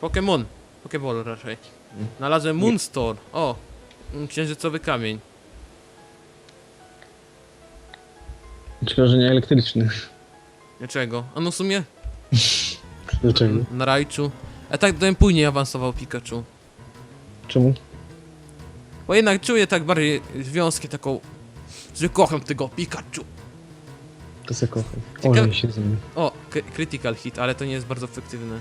Pokémon. Pokéball raczej. Znalazłem Moonstone. O! mm, Księżycowy kamień. Szkoda, że nie elektryczny. Dlaczego? A no w sumie Dlaczego? na Raichu. A tak bym później awansował Pikachu. Czemu? Bo jednak czuję tak bardziej związkę taką, że kocham tego Pikachu. To se kocham. Ciekawe- się. O, critical hit, ale to nie jest bardzo efektywne.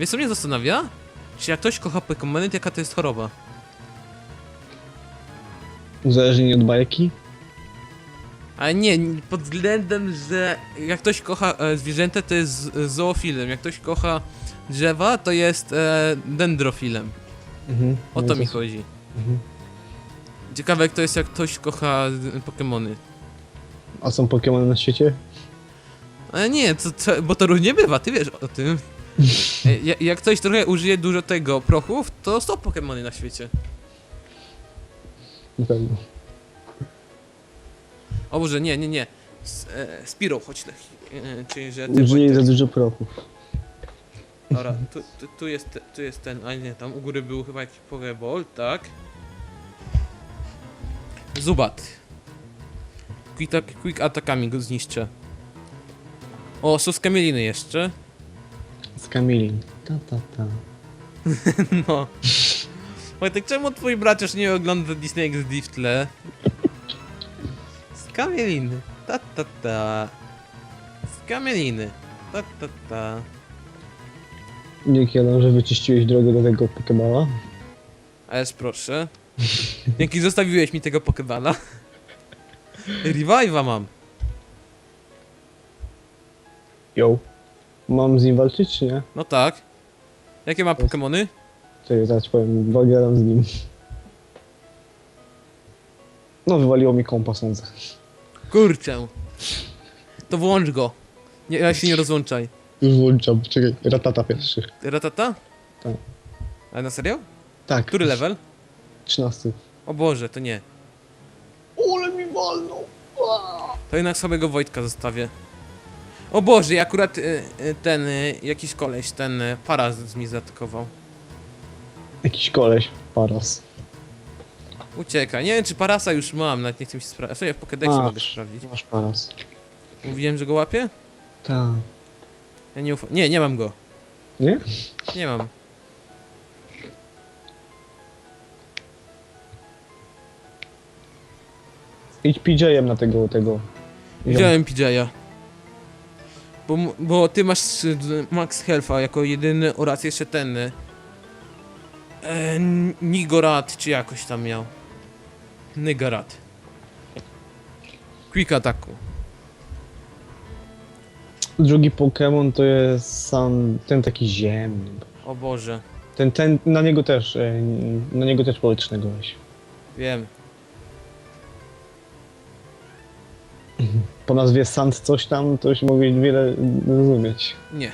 Wiesz co mnie zastanawia? Czy jak ktoś kocha Pokémony, to jaka to jest choroba? Uzależnienie od bajki? Ale nie, pod względem, że jak ktoś kocha e, zwierzęta, to jest z- zoofilem. Jak ktoś kocha drzewa, to jest e, dendrofilem. Mhm. O to mi chodzi. Mhm. Ciekawe jak to jest, jak ktoś kocha e, Pokémony. A są Pokémony na świecie? Ale nie, to, to, bo to różnie bywa, ty wiesz o tym. E, ja- Jak ktoś trochę użyje dużo tego prochów, to są Pokémony na świecie. Na pewno. O Boże, nie, nie, nie. S, e, Spiro, chodź na chwilę. E, czyli, że ty Użyję za Wojtek- dużo prochów. Dobra, tu, tu, tu, jest, te- tu jest ten, a nie, tam u góry był chyba jakiś Pokéball, tak? Zubat. Quick, attack- quick atakami go zniszczę. O, są skamieliny jeszcze. Z Kamilin. Ta, ta, ta. No. Wojtek, czemu twój bracisz nie ogląda Disney XD w tle? Skamieliny. Ta ta ta. Skamieliny. Ta ta ta. Dzięki Adam, że wyczyściłeś drogę do tego Pokeballa. Ależ proszę. Dzięki zostawiłeś mi tego Pokeballa. Revive'a mam. Yo. Mam z nim walczyć, czy nie? No tak. Jakie ma Pokemony? Czekaj, zaraz ci powiem. Z nim. No, wywaliło mi kompa, sądzę. Kurczę. To włącz go. Nie, ja się nie rozłączaj. Już włączam, czekaj. Ratata pierwszy. Ratata? Tak. Ale na serio? Tak. Który level? 13. O Boże, to nie. Ole mi walnął. To jednak samego Wojtka zostawię. O Boże, i akurat y, y, ten, y, jakiś koleś, ten y, paraz mi zaatakował. Jakiś koleś. Paras. Ucieka. Nie wiem, czy parasa już mam, nawet nie chcę mi się sprawdzić. Sobie w Pokédexie Masz. mogę sprawdzić. Masz paras. Mówiłem, że go łapię? Tak. Ja nie ufam. Nie, nie mam go. Nie? Nie mam. Idź PJ-em na tego, tego. Widziałem PJ'a. Bo, bo ty masz Max Health'a jako jedyny oraz jeszcze ten. E, Nigorat, czy jakoś tam miał. Nygarat. Quick ataku. Drugi Pokémon to jest sam ten taki ziemny. O Boże, Ten, ten, na niego też, e, na niego też politycznego weź. wiem. Po nazwie Sand coś tam, to już mogę wiele zrozumieć. Nie.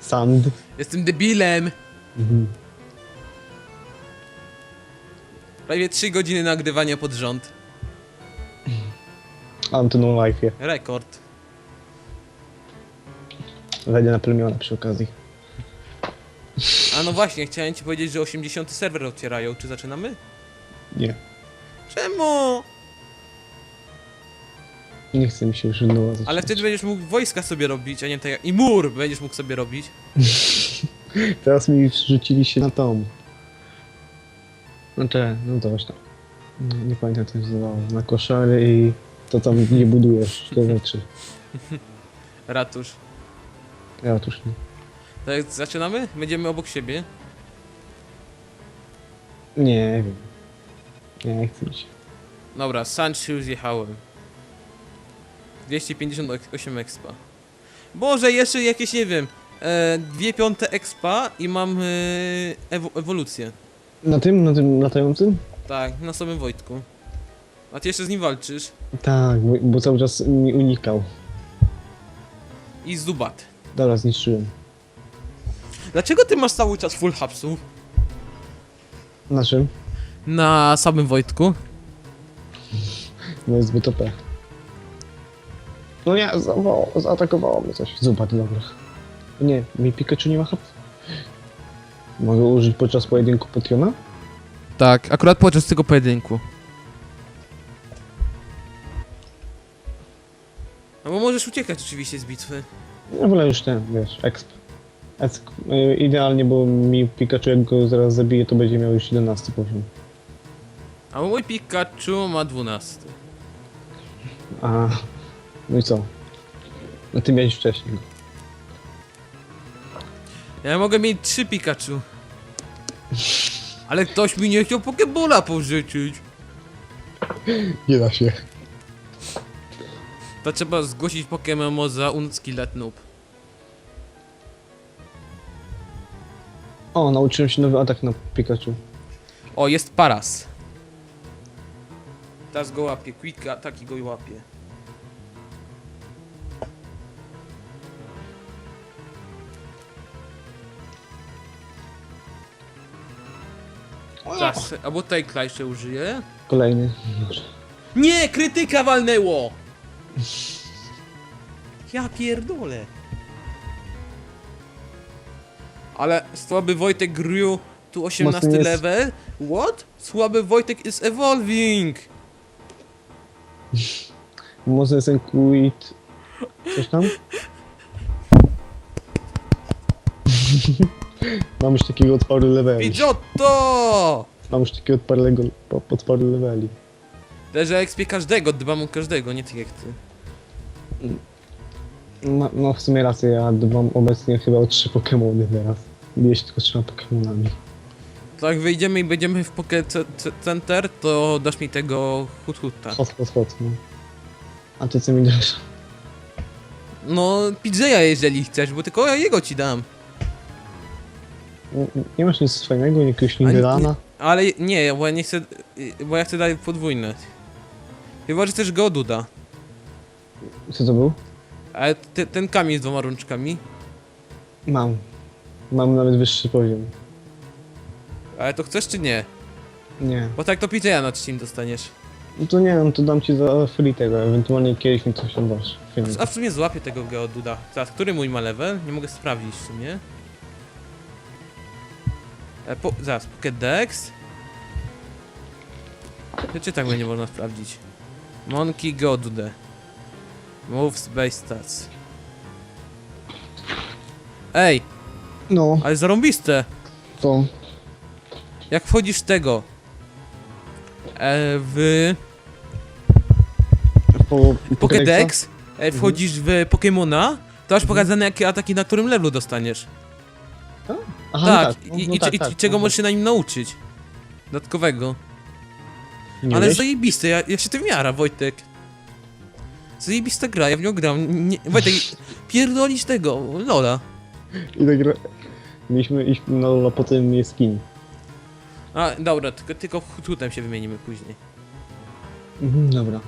Sand. Jestem debilem. Mhm. Prawie 3 godziny nagrywania pod rząd. Antoną Life'ie. Rekord. Wejdę na plemiona przy okazji. A no właśnie, chciałem ci powiedzieć, że 80 serwer otwierają. Czy zaczynamy? Nie. Czemu? Nie chce mi się już nowa. Ale wtedy będziesz mógł wojska sobie robić, a nie tak jak... I mur będziesz mógł sobie robić. Teraz mi wrzucili się na tom. No te, no to właśnie. No, nie pamiętam co się nazywało. Na koszary i to tam nie budujesz te rzeczy. Ratusz. Otóż nie. Tak, zaczynamy? Będziemy obok siebie. Nie wiem. Nie chce mi się. Dobra, Sancho zjechałem. 258 expa. Boże, jeszcze jakieś, nie wiem, e, dwie piąte expa i mam e, ewo ewolucję. Na tym, na tym latającym? Tak, na samym Wojtku. A ty jeszcze z nim walczysz. Tak, bo, bo cały czas mi unikał. I Zubat. Dobra, zniszczyłem. Dlaczego ty masz cały czas full hapsów? Na czym? Na samym Wojtku? No jest zbyt OP. No nie, zawo- zaatakowało mnie coś. Zubat, dobra. Nie, mi Pikachu nie ma hapsów. Mogę użyć podczas pojedynku Potiona? Tak, akurat podczas tego pojedynku. No bo możesz uciekać oczywiście z bitwy. Ja wolę już ten, wiesz, exp. exp. y, Idealnie, bo mi Pikachu jak go zaraz zabije, to będzie miał już 11 poziom. A mój Pikachu ma 12. A, no i co? No ty miałeś wcześniej. Ja mogę mieć 3 Pikachu. Ale ktoś mi nie chciał Pokebola pożyczyć. Nie da się. To trzeba zgłosić Pokemon za Uncki Let Noob. O, nauczyłem się nowy atak na Pikachu. O, jest Paras. Teraz go łapie, Quick ataki go łapie. Teraz, albo Take'a jeszcze użyję. Kolejny. Dobrze. Nie, krytyka walnęło! Ja pierdolę. Ale słaby Wojtek grew tu 18 Mocny jest- level? What? Słaby Wojtek is evolving! Może jest ten quit... Coś tam? Mam już takiego od paru leveli. Pidgeotto! Mam już takiego od parego, po- od paru leveli. Leży XP każdego, dbam o każdego, nie tak jak ty. No, no w sumie rację, ja mam obecnie chyba o trzy Pokemony teraz. Biję się tylko trzema Pokemonami. To jak wyjdziemy i będziemy w Poké Center, to dasz mi tego hut huta. Hot, hot, hot, no. A ty co mi dasz? No, Pidgeya jeżeli chcesz, bo tylko ja jego ci dam. Nie, masz nic fajnego, jakiegoś Lindelana? Ale nie, bo ja nie chcę, bo ja chcę dać podwójne. Chyba, że chcesz go Duda. Co to był? Ale te, ten kamień z dwoma rączkami. Mam. Mam nawet wyższy poziom. Ale to chcesz czy nie? Nie. Bo tak to Pidgeya na trzcim dostaniesz. No to nie wiem, to dam ci za free tego, ewentualnie kiedyś mi coś tam dasz. A w sumie złapię tego Geoduda. Teraz, który mój ma level? Nie mogę sprawdzić w sumie. E, po, zaraz, Pokédex. Czy tak będzie można sprawdzić? Monkey Geodude. Moves Base Stats. Ej, No, ale zarąbiste! to... Jak wchodzisz w tego? E, w Po, Pokédex, e, wchodzisz w Pokemona, to masz pokazane jakie ataki na którym levelu dostaniesz. Aha, tak, no i, no i, tak, i, tak, i czego no, możesz się na nim nauczyć? Dodatkowego. Nie Ale wiesz? zajebiste, ja, ja się tym jara, Wojtek. Zajebista gra, ja w nią gram. Nie, Wojtek, pierdolisz tego, Lola. I tak gra... Mieliśmy iść na Lola, potem jest skin. A, dobra, tylko, tylko tutem się wymienimy później. Mhm, dobra.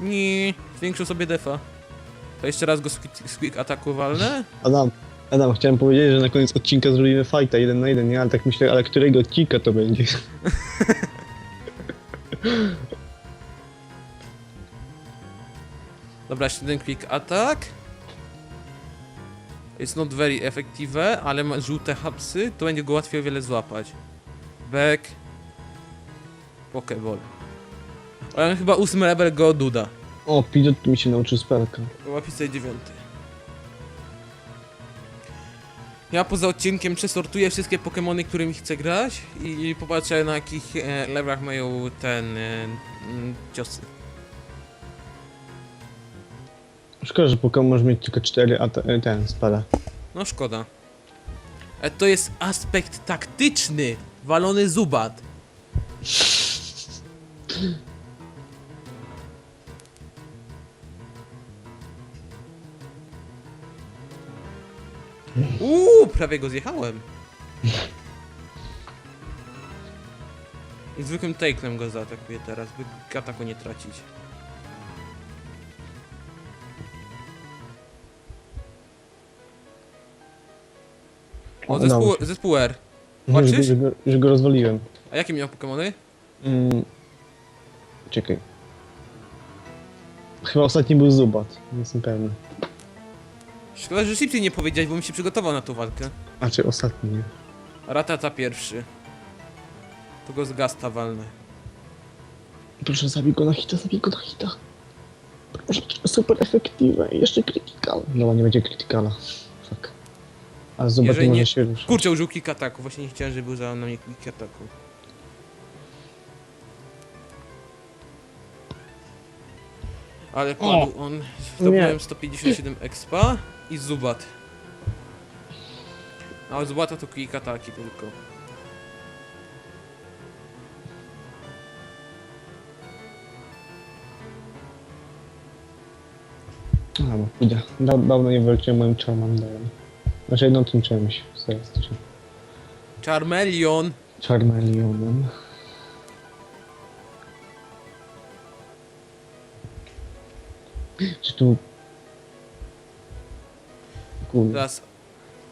Nie, zwiększył sobie defa. To jeszcze raz go squeak, ataku walnę? Adam, Adam, chciałem powiedzieć, że na koniec odcinka zrobimy fajta jeden na jeden, nie? Ale tak myślę, ale którego odcinka to będzie? Dobra, jeszcze ten quick attack. It's not very effective, ale ma żółte hapsy, to będzie go łatwiej o wiele złapać. Back. Pokeball. Ale chyba ósmy level go duda. O, Pidgeot mi się nauczył spelka. Łapie sobie dziewiąty. Ja poza odcinkiem przesortuję wszystkie Pokemony, którymi chcę grać i popatrzę na jakich e, levelach mają ten e, mm, ciosy. Szkoda, że Pokémon może mieć tylko cztery, a te, ten, spele. No szkoda. E, to jest aspekt taktyczny. Walony zubat. Uuu, prawie go zjechałem. Zwykłym take'em go zaatakuję teraz, by ataku nie tracić. O, Udało zespół, się. zespół R. Mhm, Że, Patrzysz? że, go- że go rozwaliłem. A jakie miał Pokemony? Mm. Czekaj. Chyba ostatni był Zubat, nie jestem pewny. Szkoda, że szybciej nie powiedziałeś, bo bym się przygotował na tą walkę. A czy ostatni, nie? Ratata pierwszy. To go z gasta walnę. Proszę zabij go na hita, zabij go na hita. Proszę, super efektywne i jeszcze critical. No nie będzie criticala. Fuck. Ale zobacz, Jeżeli nie może nie- się ruszyć. Kurczę, użył kick ataku. Właśnie nie chciałem, żeby był za na mnie kick ataku. Ale padł on. Zdobyłem Nie. 157 expa i Zubat. A od Zubata to kick ataki tylko. A, no, pójdę. Da, dawno nie walczyłem moim Charmanderem. Znaczy jedną tym czymś. Zaraz to się... Charmeleon! Charmelionem. Czy tu... Kurde. Teraz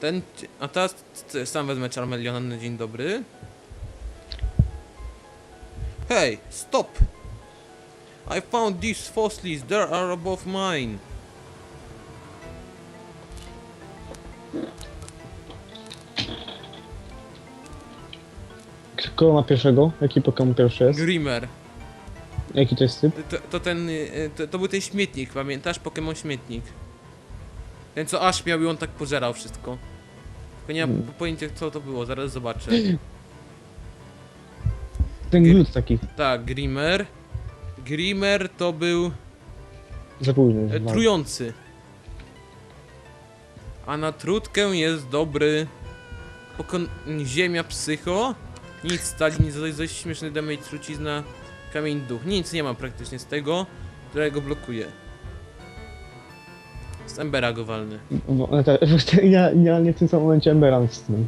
ten. A teraz sam wezmę Charmeleona na dzień dobry. Hej, stop! I found these fossils, they are above mine. Kogo ma pierwszego? Jaki Pokémon pierwszy jest? Grimmer. Jaki to jest typ? To, to ten. y, To, to był ten śmietnik, pamiętasz? Pokémon śmietnik. Ten co aż miał i on tak pożerał wszystko. Tylko nie mam Hmm. pojęcia co to było, zaraz zobaczę. Ten glut taki. Tak, Grimmer. Grimmer to był Za późno. e, trujący. A na trutkę jest dobry. Pokon Ziemia psycho. Nic stali, nic dość, dość śmieszny damage trucizna. Kamień duch. Nic nie ma praktycznie z tego, którego blokuje. Z Embera go walny. Ale tak, Ja, ja nie w tym samym momencie Emberan z tym.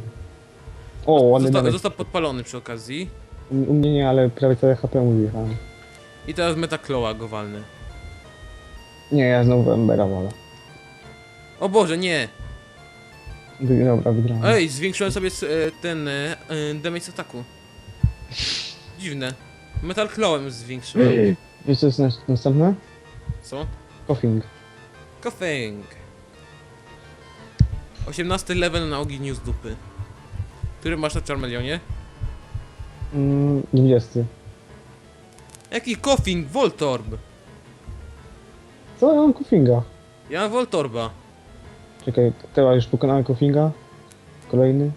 O, ładny Został, damage. został podpalony przy okazji. U mnie nie, ale prawie całe HP mu wjechałem. I teraz Metacloa go walny. Nie, ja znowu Embera wolę. O Boże, nie! Dobra, wygrałem. Ej, zwiększyłem sobie e, ten e, e, damage ataku. Dziwne. Metal Clawem zwiększyłem. Wiesz co jest nas- następne? Co? Coughing. Coughing. 18 level na ogniu z dupy. Który masz na Charmelionie? Mm, 20. Jaki coughing? Voltorb! Co? Ja mam Coughinga. Ja mam Voltorba. Czekaj, teraz już pokonałem Coughinga. Kolejny.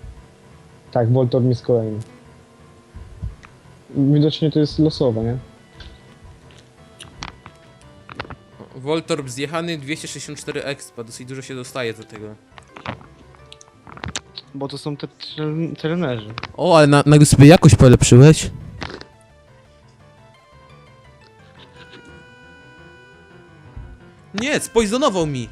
Tak, Voltorb jest kolejny. Widocznie to jest losowe, nie? Voltorb zjechany, 264 expa. Dosyć dużo się dostaje do tego. Bo to są te tre- trenerzy. O, ale na, nagle sobie jakoś polepszyłeś. Nie, spoizonował mi.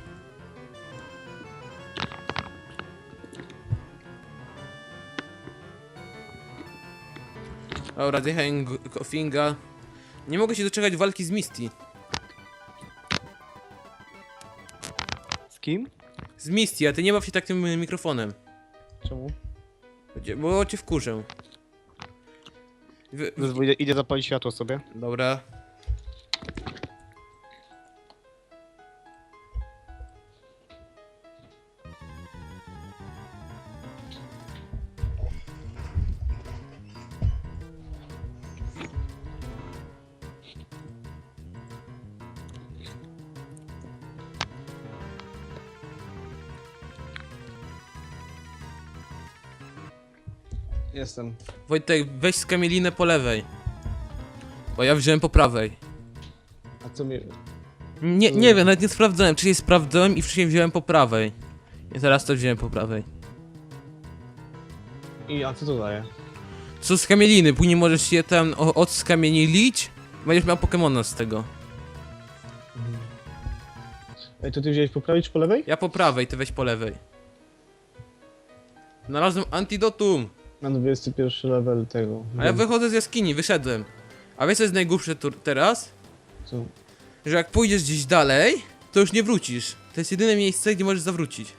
Dobra, zjechałem g- Koffinga. Nie mogę się doczekać walki z Misty. Kim? Z Misty, a ty nie baw się tak tym mikrofonem. Czemu? Będzie- Bo cię wkurzę. Wy, idę zapalić światło sobie. dobra. Jestem. Wojtek, weź skamielinę po lewej. Bo ja wziąłem po prawej. A co mnie... Nie, nie wiem, nawet nie sprawdzałem. Wcześniej sprawdzałem i wcześniej wziąłem po prawej. I teraz to wziąłem po prawej. I a co to daje? Co z kamieliny? Później możesz się tam o- odskamienilić. Będziesz miał Pokemona z tego. Ej, to ty wziąłeś poprawić po lewej? Ja po prawej, ty weź po lewej. Znalazłem antidotum. Na 21 level tego. A ja wychodzę z jaskini, wyszedłem. A wiesz co jest najgłupsze tu teraz? Co? Że jak pójdziesz gdzieś dalej, to już nie wrócisz. To jest jedyne miejsce, gdzie możesz zawrócić.